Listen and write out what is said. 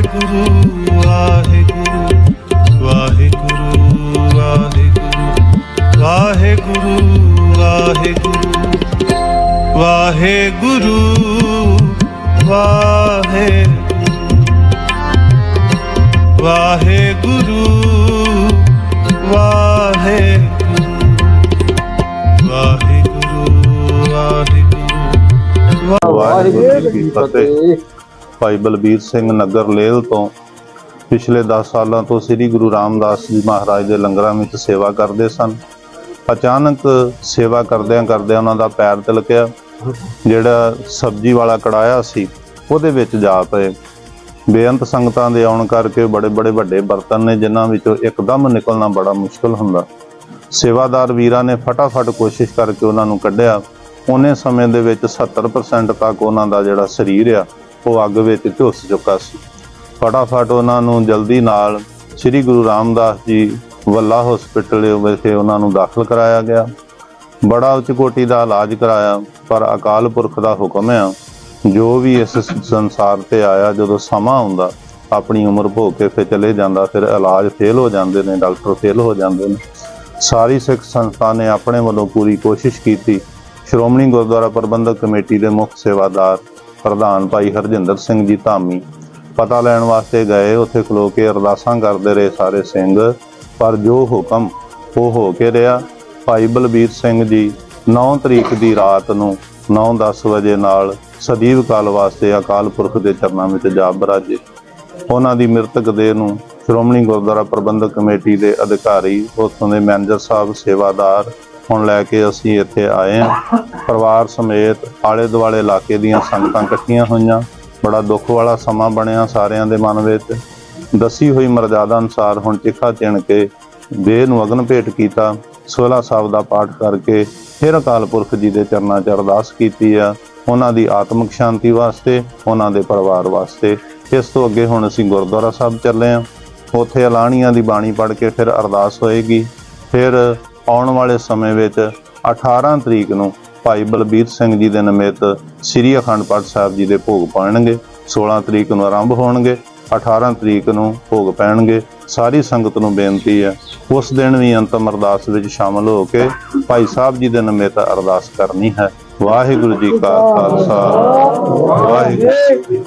ਵਾਹਿਗੁਰੂ ਵਾਹਿਗੁਰੂ ਵਾਹਿਗੁਰੂ ਵਾਹਿਗੁਰੂ ਵਾਹਿਗੁਰੂ ਵਾਹਿਗੁਰੂ ਵਾਹਿਗੁਰੂ ਵਾਹਿਗੁਰੂ ਵਾਹਿਗੁਰੂ ਵਾਹਿਗੁਰੂ ਵਾਹਿਗੁਰੂ ਵਾਹਿਗੁਰੂ ਵਾਹਿਗੁਰੂ ਜੀ ਕੀ ਫਤਿਹ ਭਾਈ ਬਲਬੀਰ ਸਿੰਘ ਨਗਰ ਲੇਲ ਤੋਂ ਪਿਛਲੇ 10 ਸਾਲਾਂ ਤੋਂ ਸ੍ਰੀ ਗੁਰੂ ਰਾਮਦਾਸ ਜੀ ਮਹਾਰਾਜ ਦੇ ਲੰਗਰਾਂ ਵਿੱਚ ਸੇਵਾ ਕਰਦੇ ਸਨ। ਅਚਾਨਕ ਸੇਵਾ ਕਰਦਿਆਂ ਕਰਦਿਆਂ ਉਹਨਾਂ ਦਾ ਪੈਰ ਤਿਲਕਿਆ, ਜਿਹੜਾ ਸਬਜ਼ੀ ਵਾਲਾ ਕੜਾਇਆ ਸੀ, ਉਹਦੇ ਵਿੱਚ ਜਾ ਪਏ। ਬੇਅੰਤ ਸੰਗਤਾਂ ਦੇ ਆਉਣ ਕਰਕੇ ਬੜੇ ਬੜੇ ਵੱਡੇ ਬਰਤਨ ਨੇ, ਜਿਨ੍ਹਾਂ ਵਿੱਚੋਂ ਇੱਕਦਮ ਨਿਕਲਣਾ ਬੜਾ ਮੁਸ਼ਕਲ ਹੁੰਦਾ। ਸੇਵਾਦਾਰ ਵੀਰਾਂ ਨੇ ਫਟਾਫਟ ਕੋਸ਼ਿਸ਼ ਕਰਕੇ ਉਹਨਾਂ ਨੂੰ ਕੱਢਿਆ। ਉਹਨੇ ਸਮੇਂ ਦੇ ਵਿੱਚ 70% ਤੱਕ ਉਹਨਾਂ ਦਾ ਜਿਹੜਾ ਸਰੀਰ ਆ ਉਹ ਅੱਗ ਵਿੱਚ ਝੁੱਸ ਚੁੱਕਾ ਸੀ। ਫਟਾਫਟ ਉਹਨਾਂ ਨੂੰ ਜਲਦੀ ਨਾਲ ਸ੍ਰੀ ਗੁਰੂ ਰਾਮਦਾਸ ਜੀ ਵੱਲਾ ਹਸਪੀਟਲ ਵਿਖੇ ਉਹਨਾਂ ਨੂੰ ਦਾਖਲ ਕਰਾਇਆ ਗਿਆ। ਬੜਾ ਉੱਚ ਕੋਟੀ ਦਾ ਇਲਾਜ ਕਰਾਇਆ, ਪਰ ਅਕਾਲ ਪੁਰਖ ਦਾ ਹੁਕਮ ਆ, ਜੋ ਵੀ ਇਸ ਸੰਸਾਰ ਤੇ ਆਇਆ, ਜਦੋਂ ਸਮਾਂ ਆਉਂਦਾ, ਆਪਣੀ ਉਮਰ ਭੋਗ ਕੇ ਫਿਰ ਚਲੇ ਜਾਂਦਾ, ਫਿਰ ਇਲਾਜ ਫੇਲ ਹੋ ਜਾਂਦੇ ਨੇ, ਡਾਕਟਰ ਫੇਲ ਹੋ ਜਾਂਦੇ ਨੇ। ਸਾਰੀ ਸਿੱਖ ਸੰਸਥਾ ਨੇ ਆਪਣੇ ਵੱਲੋਂ ਪੂਰੀ ਕੋਸ਼ਿਸ਼ ਕੀਤੀ। ਸ਼੍ਰੋਮਣੀ ਗੁਰਦੁਆਰਾ ਪ੍ਰਬੰਧਕ ਕਮੇਟੀ ਦੇ ਮੁੱਖ ਸੇਵਾਦਾਰ ਪ੍ਰਧਾਨ ਭਾਈ ਹਰਜਿੰਦਰ ਸਿੰਘ ਜੀ ਧਾਮੀ ਪਤਾ ਲੈਣ ਵਾਸਤੇ ਗਏ, ਉੱਥੇ ਖਲੋ ਕੇ ਅਰਦਾਸਾਂ ਕਰਦੇ ਰਹੇ ਸਾਰੇ ਸਿੰਘ, ਪਰ ਜੋ ਹੁਕਮ ਉਹ ਹੋ ਕੇ ਰਿਹਾ, ਭਾਈ ਬਲਬੀਰ ਸਿੰਘ ਜੀ 9 ਤਰੀਕ ਦੀ ਰਾਤ ਨੂੰ 9:10 ਵਜੇ ਨਾਲ ਸਦੀਵ ਕਾਲ ਵਾਸਤੇ ਅਕਾਲ ਪੁਰਖ ਦੇ ਚਰਨਾਂ ਵਿੱਚ ਜਾ ਬਰਾਜੇ। ਉਹਨਾਂ ਦੀ ਮ੍ਰਿਤਕ ਦੇਹ ਨੂੰ ਸ਼੍ਰੋਮਣੀ ਗੁਰਦੁਆਰਾ ਪ੍ਰਬੰਧਕ ਕਮੇਟੀ ਦੇ ਅਧਿਕਾਰੀ, ਉੱਥੋਂ ਦੇ ਮੈਨੇਜਰ ਸਾਹਿਬ, ਸੇਵਾਦਾਰ ਹੁਣ ਲੈ ਕੇ ਅਸੀਂ ਇੱਥੇ ਆਏ ਹਾਂ। ਪਰਿਵਾਰ ਸਮੇਤ ਆਲੇ ਦੁਆਲੇ ਇਲਾਕੇ ਦੀਆਂ ਸੰਗਤਾਂ ਇਕੱਠੀਆਂ ਹੋਈਆਂ। ਬੜਾ ਦੁੱਖ ਵਾਲਾ ਸਮਾਂ ਬਣਿਆ ਸਾਰਿਆਂ ਦੇ ਮਨ ਵਿੱਚ। ਦਸੀ ਹੋਈ ਮਰਜ਼ਾਦਾ ਅਨੁਸਾਰ ਹੁਣ ਚਿਖਾ ਚਿਣ ਕੇ ਦੇਹ ਨੂੰ ਅਗਨ ਭੇਟ ਕੀਤਾ। ਸੋਲਾ ਸਾਹਿਬ ਦਾ ਪਾਠ ਕਰਕੇ ਫਿਰ ਅਕਾਲ ਪੁਰਖ ਜੀ ਦੇ ਚਰਨਾਂ 'ਚ ਅਰਦਾਸ ਕੀਤੀ ਆ। ਉਹਨਾਂ ਦੀ ਆਤਮਿਕ ਸ਼ਾਂਤੀ ਵਾਸਤੇ, ਉਹਨਾਂ ਦੇ ਪਰਿਵਾਰ ਵਾਸਤੇ। ਇਸ ਤੋਂ ਅੱਗੇ ਹੁਣ ਅਸੀਂ ਗੁਰਦੁਆਰਾ ਸਾਹਿਬ ਚੱਲੇ ਆ ਉੱਥੇ ਐਲਾਨੀਆਂ ਦੀ ਬਾਣੀ ਪੜ੍ਹ ਕੇ ਫਿਰ ਅਰਦਾਸ ਹੋਏਗੀ। ਫਿਰ ਆਉਣ ਵਾਲੇ ਸਮੇਂ ਵਿੱਚ 18 ਤਰੀਕ ਨੂੰ ਭਾਈ ਬਲਬੀਰ ਸਿੰਘ ਜੀ ਦੇ ਨਿਮਿਤ ਸ੍ਰੀ ਅਖੰਡ ਪਾਠ ਸਾਹਿਬ ਜੀ ਦੇ ਭੋਗ ਪਾਣਗੇ 16 ਤਰੀਕ ਨੂੰ ਆਰੰਭ ਹੋਣਗੇ 18 ਤਰੀਕ ਨੂੰ ਭੋਗ ਪੈਣਗੇ। ਸਾਰੀ ਸੰਗਤ ਨੂੰ ਬੇਨਤੀ ਹੈ, ਉਸ ਦਿਨ ਵੀ ਅੰਤਮ ਅਰਦਾਸ ਵਿੱਚ ਸ਼ਾਮਲ ਹੋ ਕੇ ਭਾਈ ਸਾਹਿਬ ਜੀ ਦੇ ਨਿਮਿਤ ਅਰਦਾਸ ਕਰਨੀ ਹੈ। ਵਾਹਿਗੁਰੂ ਜੀ ਕਾ ਖਾਲਸਾ, ਵਾਹਿਗੁਰੂ ਜੀ